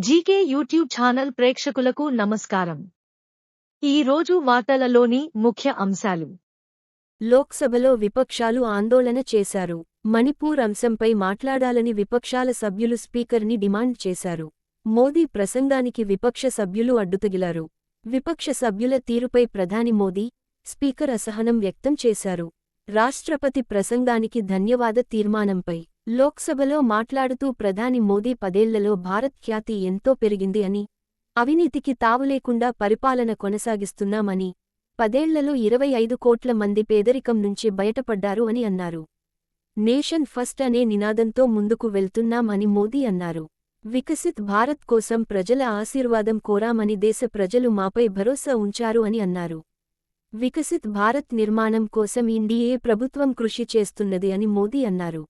GK YouTube channel ప్రేక్షకులకు నమస్కారం. ఈ రోజు వార్తలలోని ముఖ్య అంశాలు. లోక్సభలో విపక్షాలు ఆందోళన చేశారు. మణిపూర్ అంశంపై మాట్లాడాలని విపక్షాల సభ్యులు స్పీకర్ని డిమాండ్ చేశారు. మోదీ ప్రసంగానికి విపక్ష సభ్యులు అడ్డుతగిలారు. విపక్ష సభ్యుల తీరుపై ప్రధాని మోదీ స్పీకర్ అసహనం వ్యక్తం చేశారు. రాష్ట్రపతి ప్రసంగానికి ధన్యవాద తీర్మానంపై లోక్సభలో మాట్లాడుతూ ప్రధాని మోదీ పదేళ్ళలో భారత్ ఖ్యాతి ఎంతో పెరిగింది అని అవినీతికి తావులేకుండా పరిపాలన కొనసాగిస్తున్నామని పదేళ్ళలో ఇరవై ఐదు కోట్ల మంది పేదరికం నుంచి బయటపడ్డారు అని అన్నారు. నేషన్ ఫస్ట్ అనే నినాదంతో ముందుకు వెళ్తున్నామని మోదీ అన్నారు. వికసిత్ భారత్ కోసం ప్రజల ఆశీర్వాదం కోరామని దేశ ప్రజలు మాపై భరోసా ఉంచారు అని అన్నారు. వికసిత్ భారత్ నిర్మాణం కోసం ఇండియే ప్రభుత్వం కృషి చేస్తున్నది అని మోదీ అన్నారు.